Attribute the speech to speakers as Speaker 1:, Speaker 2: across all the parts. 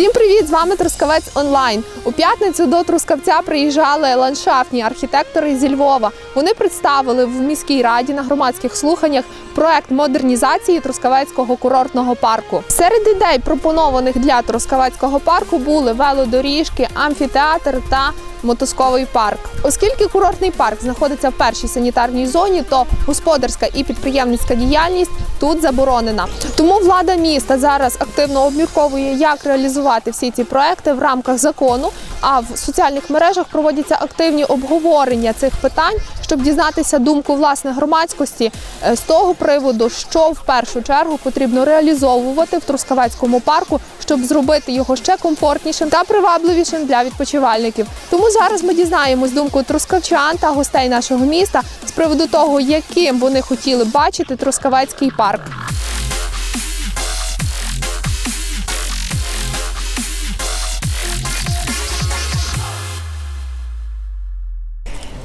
Speaker 1: Всім привіт! З вами Трускавець Онлайн. У п'ятницю до Трускавця приїжджали ландшафтні архітектори зі Львова. Вони представили в міській раді на громадських слуханнях проект модернізації Трускавецького курортного парку. Серед ідей, пропонованих для Трускавецького парку, були велодоріжки, амфітеатр та мотузковий парк. Оскільки курортний парк знаходиться в першій санітарній зоні, то господарська і підприємницька діяльність тут заборонена. Тому влада міста зараз активно обмірковує, як реалізувати всі ці проекти в рамках закону. А в соціальних мережах проводяться активні обговорення цих питань, щоб дізнатися думку власне громадськості е, з того приводу, що в першу чергу потрібно реалізовувати в Трускавецькому парку, щоб зробити його ще комфортнішим та привабливішим для відпочивальників. Тому зараз ми дізнаємось думку трускавчан та гостей нашого міста з приводу того, яким вони хотіли бачити Трускавецький парк.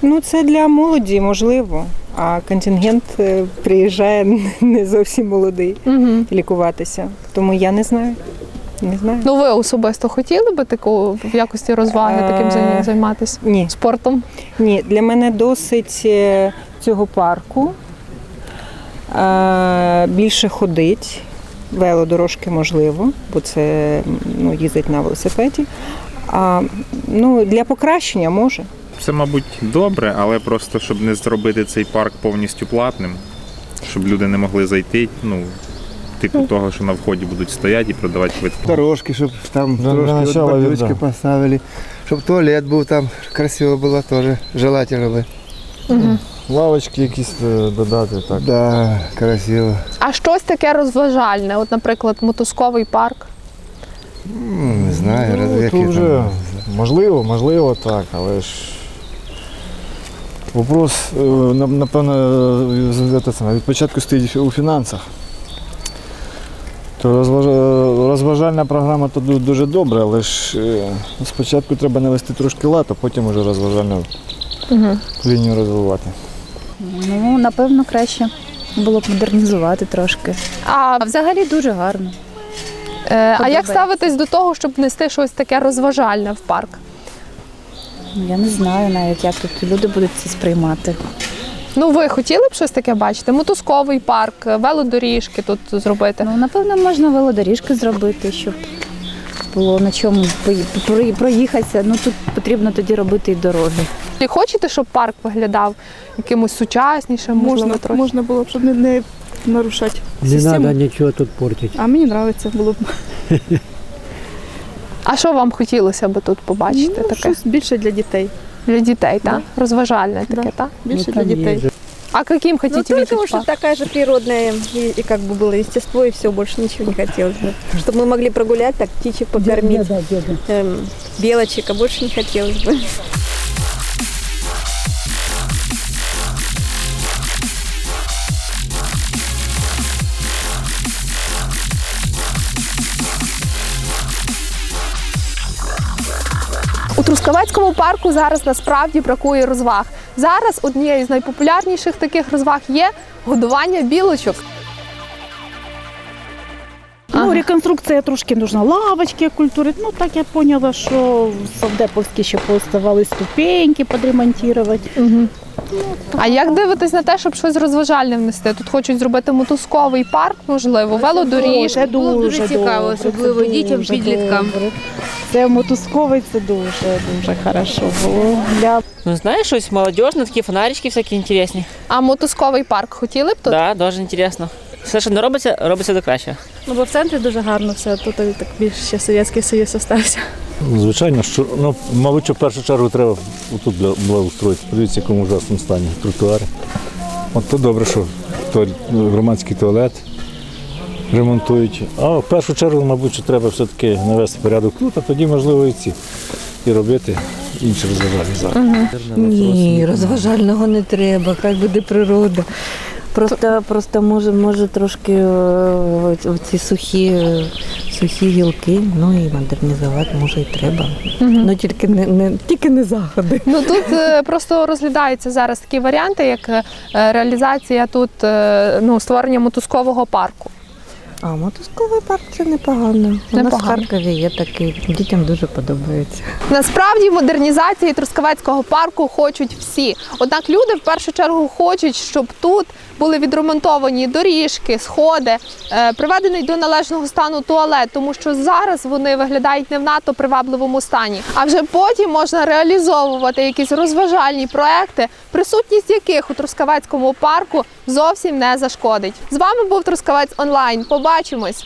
Speaker 2: Ну, це для молоді, можливо. А контингент е, приїжджає не зовсім молодий
Speaker 1: Угу.
Speaker 2: лікуватися. Тому я не знаю. Не знаю.
Speaker 1: Ну ви особисто хотіли би таку в якості розваги таким
Speaker 2: Е,
Speaker 1: займатися
Speaker 2: Ні,
Speaker 1: спортом?
Speaker 2: ні, для мене досить е, цього парку. Більше ходить, велодорожки можливо, бо це ну, їздить на велосипеді. А, ну, для покращення може.
Speaker 3: Це, мабуть, добре, але просто щоб не зробити цей парк повністю платним, щоб люди не могли зайти. Ну, типу того, що на вході будуть стояти і продавати квитки.
Speaker 4: дорожки, щоб там
Speaker 5: для
Speaker 4: трошки от
Speaker 5: начала
Speaker 4: поставили, щоб туалет був там красиво було теж желательно би.
Speaker 5: Лавочки якісь е, додати, так.
Speaker 4: Да, красиво.
Speaker 1: А щось таке розважальне, от, наприклад, мотузковий парк.
Speaker 4: М, Не знаю,
Speaker 5: Ну, вже
Speaker 4: там.
Speaker 5: можливо, можливо, так, але ж. Вопрос, е, напевно, е, від початку стоїть у фінансах. То розважальна програма то дуже добре, але ж е, спочатку треба навести трошки лад, а потім вже розважальну
Speaker 1: Угу.
Speaker 5: лінію розвивати.
Speaker 6: Ну, напевно, краще було б модернізувати трошки.
Speaker 1: А,
Speaker 6: А взагалі дуже гарно.
Speaker 1: е, а як ставитись до того, щоб внести щось таке розважальне в парк?
Speaker 6: Ну, Я не знаю навіть, як тут люди будуть це сприймати.
Speaker 1: Ну, ви хотіли б щось таке бачити? Мотузковий парк, велодоріжки тут зробити.
Speaker 6: Ну, напевно, можна велодоріжки зробити, щоб було на чому проїхатися. Ну тут потрібно тоді робити і дороги.
Speaker 1: Чи хочете, щоб парк виглядав якимось сучаснішим, можливо,
Speaker 7: Можна,
Speaker 1: трохи?
Speaker 7: можна було б, щоб не, не нарушати
Speaker 8: Не
Speaker 7: систему.
Speaker 8: треба нічого тут портити.
Speaker 7: А мені подобається було б
Speaker 1: А що вам хотілося би тут побачити
Speaker 7: ну,
Speaker 1: таке?
Speaker 7: щось більше для дітей.
Speaker 1: Для дітей, так? Розважальне таке,
Speaker 7: Да.
Speaker 1: так?
Speaker 7: Більше
Speaker 8: Ну,
Speaker 7: для
Speaker 8: там є
Speaker 7: дітей.
Speaker 8: же.
Speaker 1: А яким
Speaker 9: Ну,
Speaker 1: хотите
Speaker 9: только
Speaker 1: видеть
Speaker 9: вот,
Speaker 1: парк?
Speaker 9: чтобы такая же природная и, и как бы было естество, и все, больше ничего не хотелось бы. Чтобы мы могли прогулять, так птичек покормить, эм, белочек, а больше не хотелось бы.
Speaker 1: У Трускавецькому парку зараз насправді бракує розваг. Зараз однією з найпопулярніших таких розваг є годування білочок.
Speaker 10: Ну, реконструкція трошки нужна. Лавочки культури. Ну, так я поняла, що в Совдеповській ще поставали ступеньки підремонтувати.
Speaker 1: Угу. А як дивитесь на те, щоб щось розважальне внести? Тут хочуть зробити мотузковий парк, можливо, велодоріжки.
Speaker 10: Це дуже цікаво, особливо дітям, підліткам. Це мотузковий, це дуже, дуже хорошо було. Для
Speaker 11: Ну, знаешь, щось молодежне, такі фонарички всякі інтересні.
Speaker 1: А мотузковий парк хотіли б тут?
Speaker 11: Так, да, дуже інтересно. Все, що не робиться, робиться до краще.
Speaker 7: Ну, бо в центрі дуже гарно все, тут так більш ще Совєтський Союз залишився.
Speaker 5: Звичайно, що ну, мабуть, що в першу чергу треба тут благоустроїти. Подивіться, в якому ужасному стані тротуари. От то добре, що то громадський туалет ремонтують. А в першу чергу, мабуть, що треба все-таки навести порядок тут, а тоді, можливо, і ці і робити інші розважальні заходи.
Speaker 12: Ні, розважального не треба, хай буде природа. Просто, просто може, може трошки е, ці сухі, е, сухі гілки, ну і модернізувати може і треба. Ну тільки не, не тільки не заходи.
Speaker 1: Ну тут е, просто розглядаються зараз такі варіанти, як реалізація тут ну, створення мотузкового парку.
Speaker 12: А мотузковий парк це непогано. У нас в
Speaker 1: Непогано.
Speaker 12: Харкові є такий, дітям дуже подобається.
Speaker 1: Насправді модернізації Трускавецького парку хочуть всі. Однак люди в першу чергу хочуть, щоб тут були відремонтовані доріжки, сходи, е, приведений до належного стану туалет, тому що зараз вони виглядають не в надто привабливому стані. А вже потім можна реалізовувати якісь розважальні проекти, присутність яких у Трускавецькому парку зовсім не зашкодить. З вами був Трускавець онлайн. Побачимось!